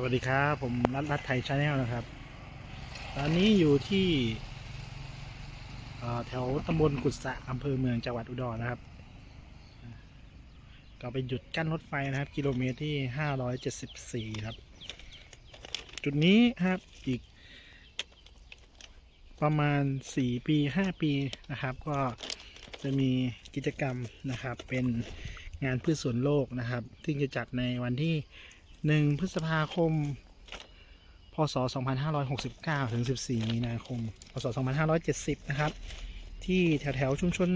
สวัสดีครับ ผมรัฐรัฐไทยชาแนลนะครับ ตอนนี้อยู่ที่แถวตำบลกุศะอำเภอเมืองจังหวัดอุดรนะครับ ก็ไปหยุดกั้นรถไฟนะครับ กิโลเมตรที่574ครับ จุดนี้ครับอีก ประมาณ4ปี5ปีนะครับ ก็จะมีกิจกรรมนะครับเป็นงานพืชสวนโลกนะครับที่จะจัดในวันที่ 1พฤษภาคม พศ 2569 ถึง 14 มีนาคม พศ 2570 นะครับ ที่แถวแถวๆชุมชน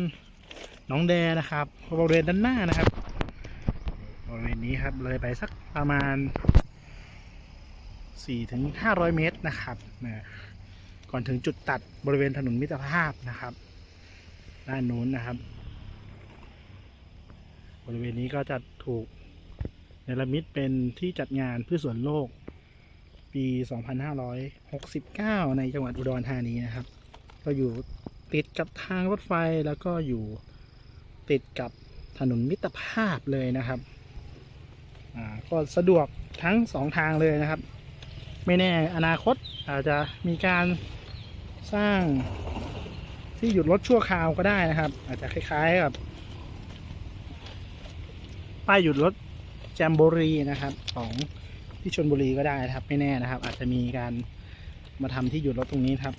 หนองแดนะครับบริเวณด้านหน้านะครับบริเวณนี้ครับเลยไปสักประมาณ4ถึง500 เมตรนะครับนะก่อนถึงจุดตัดบริเวณถนนมิตรภาพนะครับ ด้านนู้นนะครับ บริเวณนี้ก็จะถูก เนรมิตเป็นที่จัดงานพืชสวนโลก ปี 2569 ในจังหวัดอุดรธานีนะครับ ก็อยู่ติดกับทางรถไฟแล้วก็อยู่ติดกับถนนมิตรภาพเลยนะครับ อ่า ก็สะดวกทั้งสองทางเลยนะครับ ไม่แน่อนาคตอาจจะมีการสร้างที่หยุดรถชั่วคราวก็ได้นะครับ อาจจะคล้ายๆกับป้ายหยุดรถ แจมโบรีนะครับของที่ชนบุรีก็ได้นะครับ ไม่แน่นะครับ อาจจะมีการมาทำที่หยุดรถตรงนี้ครับ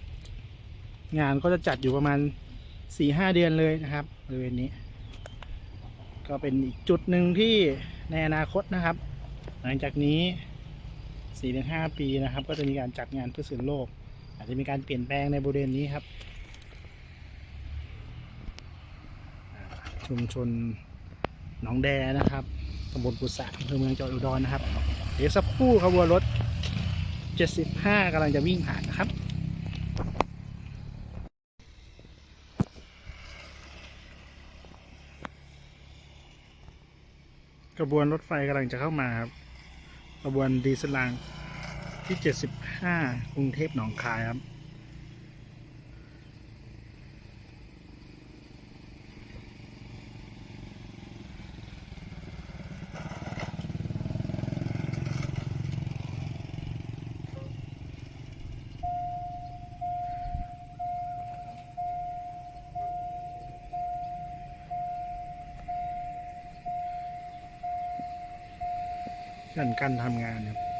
งานก็จะจัดอยู่ประมาณสี่ห้าเดือนเลยนะครับบริเวณนี้ ก็เป็นอีกจุดหนึ่งที่ในอนาคตนะครับ หลังจากนี้สี่ถึงห้าปีนะครับ ก็จะมีการจัดงานเพื่อสื่อโลก อาจจะมีการเปลี่ยนแปลงในบริเวณนี้ครับ ชุมชน หนองแดนะครับตำบลกุศะอำเภอเมืองจังหวัดอุดรนะครับ เดี๋ยวสักครู่ขบวนรถ 75กำลังจะวิ่งผ่านนะครับกระบวนรถไฟกำลังจะเข้ามาครับกระบวนดีสลางที่ 75 กรุงเทพหนองคายครับ กันการทำงานครับ